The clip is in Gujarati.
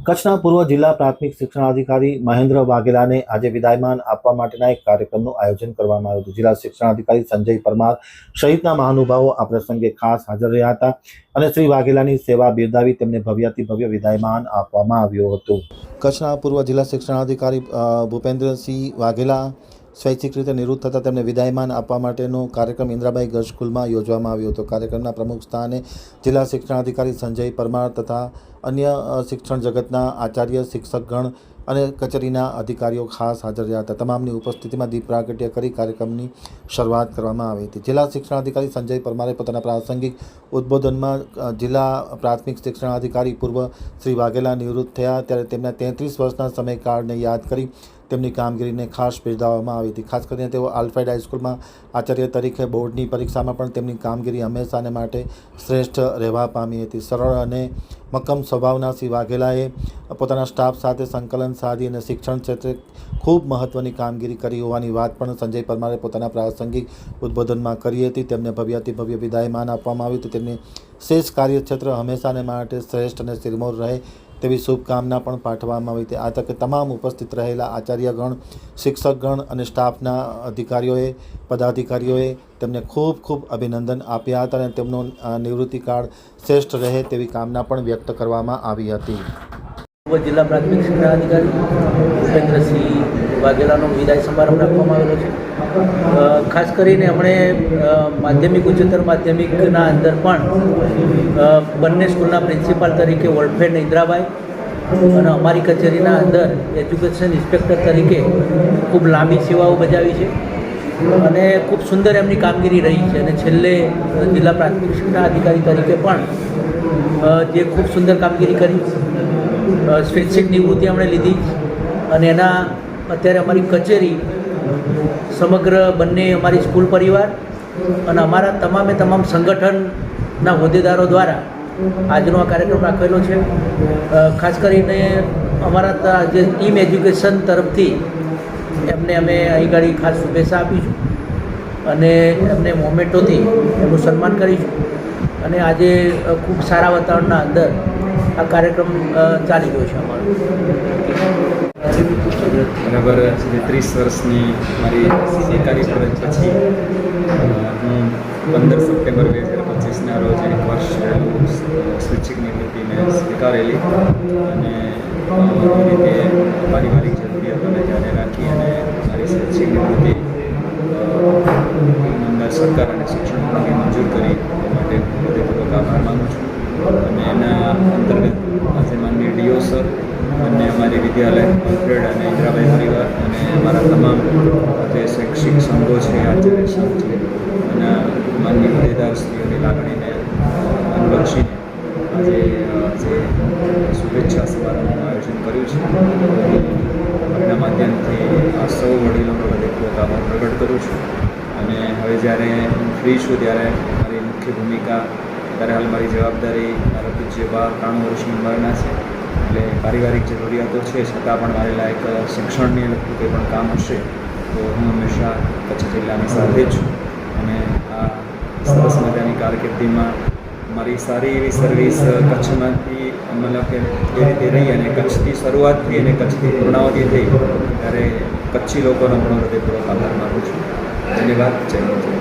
કચ્છના પૂર્વ જિલ્લા પ્રાથમિક શિક્ષણાધિકારી મહેન્દ્ર વાઘેલાને આજે વિદાયમાન આપવા માટેના એક કાર્યક્રમનું આયોજન કરવામાં આવ્યું હતું. જિલ્લા શિક્ષણાધિકારી સંજય પરમાર સહિતના મહાનુભાવો આ પ્રસંગે ખાસ હાજર રહ્યા હતા અને શ્રી વાઘેલાની સેવા બિરદાવી તેમને ભવ્યાતિ ભવ્ય વિદાયમાન આપવામાં આવ્યું હતું. કચ્છના પૂર્વ જિલ્લા શિક્ષણાધિકારી ભૂપેન્દ્રસિંહ વાઘેલા સ્વૈચ્છિક રીતે નિવૃત્ત થતાં તેમને વિદાયમાન આપવા માટેનો કાર્યક્રમ ઇન્દ્રાબાઈ ગર્લ્સ યોજવામાં આવ્યો હતો. કાર્યક્રમના પ્રમુખ સ્થાને જિલ્લા શિક્ષણાધિકારી સંજય પરમાર તથા અન્ય શિક્ષણ જગતના આચાર્ય, શિક્ષકગણ અને કચેરીના અધિકારીઓ ખાસ હાજર રહ્યા હતા. તમામની ઉપસ્થિતિમાં દીપ પ્રાગટ્ય કરી કાર્યક્રમની શરૂઆત કરવામાં આવી હતી. જિલ્લા શિક્ષણાધિકારી સંજય પરમારે પોતાના પ્રાસંગિક ઉદ્બોધનમાં જિલ્લા પ્રાથમિક શિક્ષણાધિકારી પૂર્વ શ્રી વાઘેલા નિવૃત્ત થયા ત્યારે તેમના તેત્રીસ વર્ષના સમયકાળને યાદ કરી તેમની કામગીરીને ખાસ બિરદાવવામાં આવી હતી. ખાસ કરીને તેઓ આલ્ફાઇડ હાઈસ્કૂલમાં આચાર્ય તરીકે બોર્ડની પરીક્ષામાં પણ તેમની કામગીરી હંમેશાને માટે શ્રેષ્ઠ રહેવા પામી હતી. સરળ અને મક્કમ સ્વભાવના શ્રી વાઘેલાએ પોતાના સ્ટાફ સાથે સંકલન સાધી અને શિક્ષણ ક્ષેત્રે ખૂબ મહત્ત્વની કામગીરી કરી હોવાની વાત પણ સંજય પરમારે પોતાના પ્રાસંગિક ઉદ્બોધનમાં કરી હતી. તેમને ભવ્યાતિ ભવ્ય વિદાયમાન આપવામાં આવ્યું હતું. તેમની શેષ કાર્યક્ષેત્ર હંમેશાને માટે શ્રેષ્ઠ અને સિરમોર રહે તેવી શુભકામના પણ પાઠવવામાં આવી હતી. આ તકે તમામ ઉપસ્થિત રહેલા આચાર્યગણ, શિક્ષકગણ અને સ્ટાફના અધિકારીઓએ, પદાધિકારીઓએ તેમને ખૂબ ખૂબ અભિનંદન આપ્યા હતા અને તેમનો નિવૃત્તિકાળ શ્રેષ્ઠ રહે તેવી કામના પણ વ્યક્ત કરવામાં આવી હતી. જિલ્લા પ્રાથમિક શિક્ષણાધિકારી ભૂપેન્દ્રસિંહ વાઘેલાનો વિદાય સમારંભ રાખવામાં આવેલો છે. ખાસ કરીને એમણે માધ્યમિક, ઉચ્ચતર માધ્યમિકના અંદર પણ બંને સ્કૂલના પ્રિન્સિપાલ તરીકે વોલ્ડફેડ ઇન્દ્રાબાઈ અને અમારી કચેરીના અંદર એજ્યુકેશન ઇન્સ્પેક્ટર તરીકે ખૂબ લાંબી સેવાઓ બજાવી છે અને ખૂબ સુંદર એમની કામગીરી રહી છે અને છેલ્લે જિલ્લા પ્રાથમિક શિક્ષણ અધિકારી તરીકે પણ જે ખૂબ સુંદર કામગીરી કરી સ્વૈચ્છિક નિવૃત્તિ એમણે લીધી અને એના અત્યારે અમારી કચેરી સમગ્ર બંને અમારી સ્કૂલ પરિવાર અને અમારા તમામે તમામ સંગઠનના હોદ્દેદારો દ્વારા આજનો આ કાર્યક્રમ રાખેલો છે. ખાસ કરીને અમારા જે ટીમ એજ્યુકેશન તરફથી એમને અમે અહીં ગાડી ખાસ શુભેચ્છા આપીશું અને એમને મોમેન્ટોથી એમનું સન્માન કરીશું. અને આજે ખૂબ સારા વાતાવરણના અંદર આ કાર્યક્રમ ચાલી રહ્યો છે અમારો. બરાબર ત્રીસ વર્ષની મારી સરકારી ફરજ પછી હું પંદર સપ્ટેમ્બર બે હજાર પચીસના રોજ એક વર્ષ પહેલું સ્વૈચ્છિક નિવૃત્તિને સ્વીકારેલી. અને રીતે પારિવારિક જરૂરિયાતોને ધ્યાને રાખી અને મારી સ્વૈચ્છિક અ, સરકાર અને શિક્ષણ વિભાગે મંજૂર કરી એ માટે હું હૃદયપૂર્વક આભાર માનું છું. અને એના અંતર્ગત આજે માનનીય ડીઓ સર અને અમારી વિદ્યાલય અલ્ફ્રેડ અને ઇન્દ્રાબાઈ પરિવાર અને અમારા તમામ જે શૈક્ષિક સંઘો છે, આચાર્ય સંઘ છે અને માનનીય હોદ્દેદારશ્રીઓની લાગણીને અનુલક્ષીને આજે, જે શુભેચ્છા સમારોહનું આયોજન કર્યું છે, એના માધ્યમથી આ સૌ વડીલોનો હૃદયપૂર્વક આભાર પ્રગટ કરું છું. અને હવે જ્યારે હું ફ્રી છું, ત્યારે મારી મુખ્ય ભૂમિકા ત્યારે હાલ મારી જવાબદારી મારા પૂજ્ય ત્રાણું વર્ષની ઉંમરના છે, એટલે પારિવારિક જરૂરિયાતો છે, છતાં પણ મારે લાયક શિક્ષણને લગતું કોઈ પણ કામ હશે, તો હું હંમેશા કચ્છ જિલ્લાની સાથે છું. અને આ સરસ મજાની કારકિર્દીમાં મારી સારી એવી સર્વિસ કચ્છમાંથી મતલબ કે એ રીતે રહી અને કચ્છથી શરૂઆત થઈ અને કચ્છથી પૂર્ણાવધિ થઈ, ત્યારે કચ્છી લોકોનો પણ હૃદયપૂર્વક આભાર માનું છું. ધન્યવાદ. જય જય.